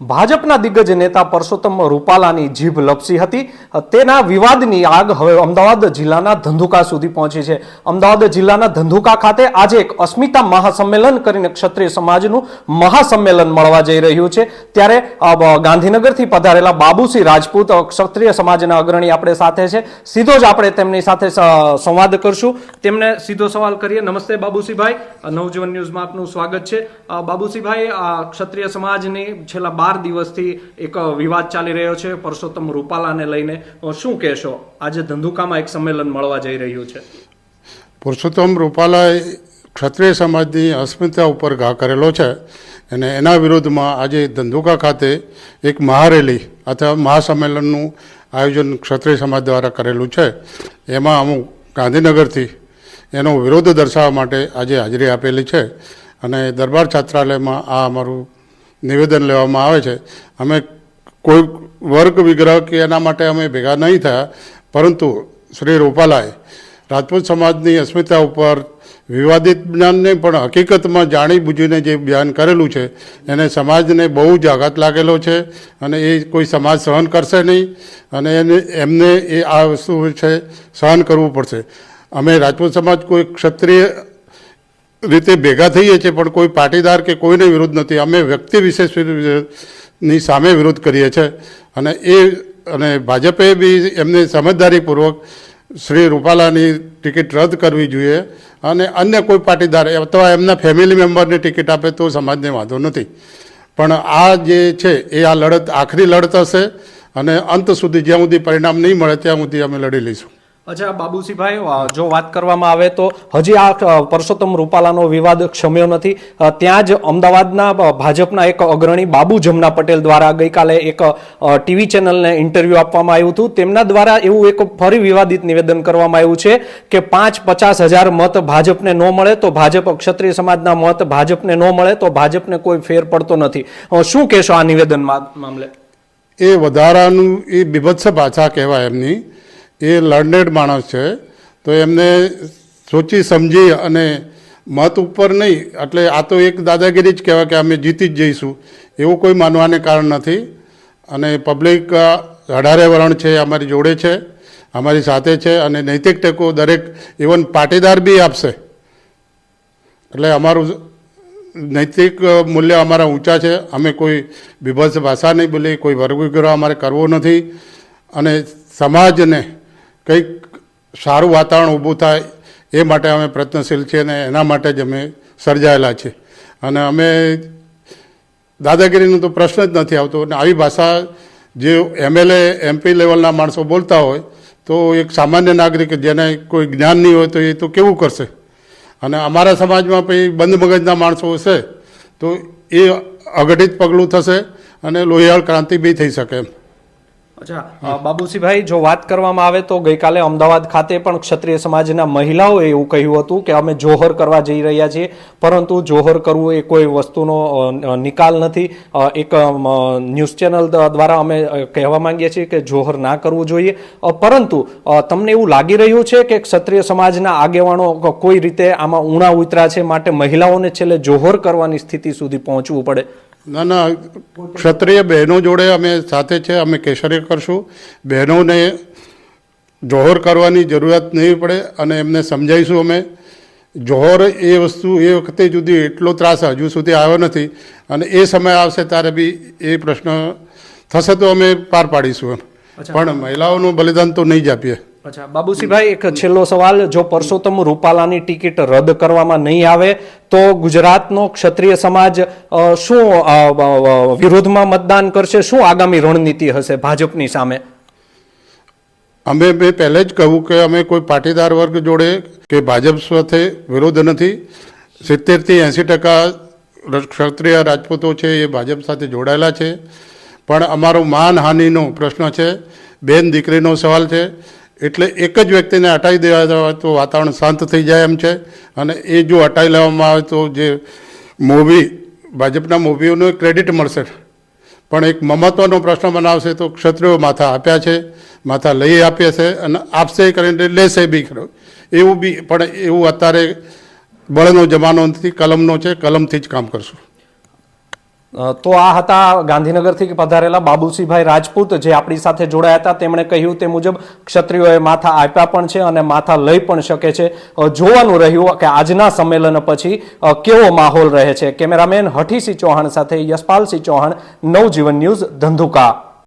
ભાજપના દિગ્ગજ નેતા પરસોત્તમ રૂપાલાની જીભ લપસી હતી. તેના વિવાદની આગ હવે અમદાવાદ જિલ્લાના ધંધુકા સુધી પહોંચી છે. અમદાવાદ જિલ્લાના ધંધુકા ખાતે આજે એક અસ્મિતા મહાસંમેલન કરીને ક્ષત્રિય સમાજનું મહાસંમેલન મળવા જઈ રહ્યું છે. ત્યારે ગાંધીનગરથી પધારેલા બાબુસિંહ રાજપૂત ક્ષત્રિય સમાજના અગ્રણી આપણે સાથે છે. સીધો જ આપણે તેમની સાથે સંવાદ કરશું. તેમને સીધો સવાલ કરીએ. નમસ્તે બાબુસિંહભાઈ. નવજીવન ન્યૂઝમાં આપનું સ્વાગત છે. બાબુસિંહભાઈ ક્ષત્રિય સમાજની છેલ્લા બાર દિવસથી એક વિવાદ ચાલી રહ્યો છે. પરસોત્તમ રૂપાલાને લઈને શું કહેશો? આજે ધંધુકામાં એક સંમેલન મળવા જઈ રહ્યું છે. પુરુષોત્તમ રૂપાલાએ ક્ષત્રિય સમાજની અસ્મિતા ઉપર ઘા કરેલો છે અને એના વિરોધમાં આજે ધંધુકા ખાતે એક મહારેલી અથવા મહાસંમેલનનું આયોજન ક્ષત્રિય સમાજ દ્વારા કરેલું છે. એમાં અમુક ગાંધીનગરથી એનો વિરોધ દર્શાવવા માટે આજે હાજરી આપેલી છે અને દરબાર છાત્રાલયમાં આ અમારું નિવેદન લેવામાં આવે છે. અમે કોઈ વર્ગ વિગ્રહ કે એના માટે અમે ભેગા નહીં થયા, પરંતુ શ્રી રૂપાલાએ રાજપૂત સમાજની અસ્મિતા ઉપર વિવાદિત જ્ઞાનને પણ હકીકતમાં જાણી બુજીને જે બયાન કરેલું છે, એને સમાજને બહુ જ આઘાત લાગેલો છે અને એ કોઈ સમાજ સહન કરશે નહીં અને એને, એમને એ આ વસ્તુ છે સહન કરવું પડશે. અમે રાજપૂત સમાજ કોઈ ક્ષત્રિય રીતે ભેગા થઈએ છીએ, પણ કોઈ પાટીદાર કે કોઈને વિરોધ નથી. અમે વ્યક્તિ વિશેષની સામે વિરોધ કરીએ છીએ. અને એ, અને ભાજપે બી એમને સમજદારીપૂર્વક શ્રી રૂપાલાની ટિકિટ રદ કરવી જોઈએ. અને અન્ય કોઈ પાટીદાર અથવા એમના ફેમિલી મેમ્બરની ટિકિટ આપે તો સમાજને વાંધો નથી. પણ આ જે છે, એ આ લડત આખરી લડત હશે. અને અંત સુધી જ્યાં સુધી પરિણામ નહીં મળે, ત્યાં સુધી અમે લડી લઈશું. અચ્છા બાબુસિંહભાઈ જો વાત કરવામાં આવે તો હજી આ પરસોત્તમ રૂપાલાનો વિવાદ ક્ષમ્યો નથી. ત્યાં જ અમદાવાદના ભાજપના એક અગ્રણી બાબુ જમના પટેલ દ્વારા ગઈકાલે એક ટીવી ચેનલને ઇન્ટરવ્યુ આપવામાં આવ્યું હતું. તેમના દ્વારા એવું એક ફરી વિવાદિત નિવેદન કરવામાં આવ્યું છે કે પાંચ પચાસ હજાર મત ભાજપને ન મળે તો ભાજપ ક્ષત્રિય સમાજના મત ભાજપને ન મળે તો ભાજપને કોઈ ફેર પડતો નથી. શું કહેશો આ નિવેદન મામલે? એ વધારાનું એ બીભત્સ ભાષા કહેવાય એમની. એ લર્નેડ માણસ છે, તો એમને સોચી સમજી અને મત ઉપર નહીં, એટલે આ તો એક દાદાગીરી જ કહેવાય કે અમે જીતી જ જઈશું, એવું કોઈ માનવાને કારણ નથી. અને પબ્લિક અઢારે વરણ છે, અમારી જોડે છે, અમારી સાથે છે, અને નૈતિક ટેકો દરેક, ઇવન પાટીદાર બી આપશે. એટલે અમારું નૈતિક મૂલ્ય અમારા ઊંચા છે, અમે કોઈ બીભત્સ ભાષા નહીં બોલી કોઈ વર્ગ વિગ્રહ અમારે કરવો નથી. અને સમાજને કંઈક સારું વાતાવરણ ઊભું થાય એ માટે અમે પ્રયત્નશીલ છીએ અને એના માટે જ અમે સર્જાયેલા છીએ. અને અમે દાદાગીરીનો તો પ્રશ્ન જ નથી આવતો અને આવી ભાષા જે એમએલએ, એમપી લેવલના માણસો બોલતા હોય તો એક સામાન્ય નાગરિક જેને કોઈ જ્ઞાન નહીં હોય તો એ તો કેવું કરશે? અને અમારા સમાજમાં પછી બંધ મગજના માણસો હશે તો એ અઘટિત પગલું થશે અને લોહિયાળ ક્રાંતિ બી થઈ શકે એમ. અચ્છા અ, બાબુસિંહભાઈ જો વાત કરવામાં આવે તો ગઈકાલે અમદાવાદ ખાતે પણ ક્ષત્રિય સમાજના મહિલાઓએ એવું કહ્યું હતું કે અમે જોહર કરવા જઈ રહ્યા છીએ પરંતુ જોહર કરવું એ કોઈ વસ્તુનો નિકાલ નથી. એક ન્યૂઝ ચેનલ દ્વારા અમે કહેવા માંગીએ છીએ કે જોહર ના કરવું જોઈએ. પરંતુ તમને એવું લાગી રહ્યું છે કે ક્ષત્રિય સમાજના આગેવાનો કોઈ રીતે આમાં ઉણા ઉતરા છે માટે મહિલાઓને છેલ્લે જોહર કરવાની સ્થિતિ સુધી પહોંચવું પડે? ના ના ક્ષત્રિય બહેનો જોડે અમે સાથે છે અમે કેસરી કરશું. બહેનોને જોહર કરવાની જરૂરિયાત નહીં પડે અને એમને સમજાવીશું અમે. જોહર એ વસ્તુ એ વખતે જુદી એટલો ત્રાસ હજુ સુધી આવ્યો નથી અને એ સમય આવશે ત્યારે બી એ પ્રશ્ન થશે તો અમે પાર પાડીશું એમ. પણ મહિલાઓનું બલિદાન તો નહીં જ આપીએ. અચ્છા બાબુસિંહભાઈ એક છેલ્લો સવાલ. જો પરસોત્તમ રૂપાલાની ટિકિટ રદ કરવામાં નહીં આવે તો ગુજરાતનો ક્ષત્રિય સમાજ શું વિરોધમાં મતદાન કરશે? શું આગામી રણનીતિ હશે ભાજપની સામે? અમે મેં પહેલે જ કહ્યું કે અમે કોઈ પાટીદાર વર્ગ જોડે કે ભાજપ સાથે વિરોધ નથી. સિત્તેરથી એંસી ટકા ક્ષત્રિય રાજપૂતો છે એ ભાજપ સાથે જોડાયેલા છે. પણ અમારો માનહાનિનો પ્રશ્ન છે. બેન દીકરીનો સવાલ છે. એટલે એક જ વ્યક્તિને હટાવી દેવા હોય તો વાતાવરણ શાંત થઈ જાય એમ છે. અને એ જો હટાવી લેવામાં આવે તો જે મૂવી, ભાજપના મૂવીઓને ક્રેડિટ મળશે. પણ એક મહત્ત્વનો પ્રશ્ન બનાવશે તો ક્ષત્રિયો માથા આપ્યા છે, માથા લઈ આપ્યા છે અને આપશે કરીને લેશે બી ખરો. એવું બી, પણ એવું અત્યારે બળનો જમાનો નથી, કલમનો છે, કલમથી જ કામ કરશું. તો આ હતા ગાંધીનગરથી પધારેલા બાબુસિંહભાઈ રાજપૂત, જે આપણી સાથે જોડાયા હતા. તેમણે કહ્યું તે મુજબ ક્ષત્રિયોએ માથા આપ્યા પણ છે અને માથા લઈ પણ શકે છે. જોવાનું રહ્યું કે આજના સંમેલન પછી કેવો માહોલ રહે છે. કેમેરામેન હઠીસિંહ ચૌહાણ સાથે યશપાલસિંહ ચૌહાણ, નવજીવન ન્યૂઝ ધંધુકા.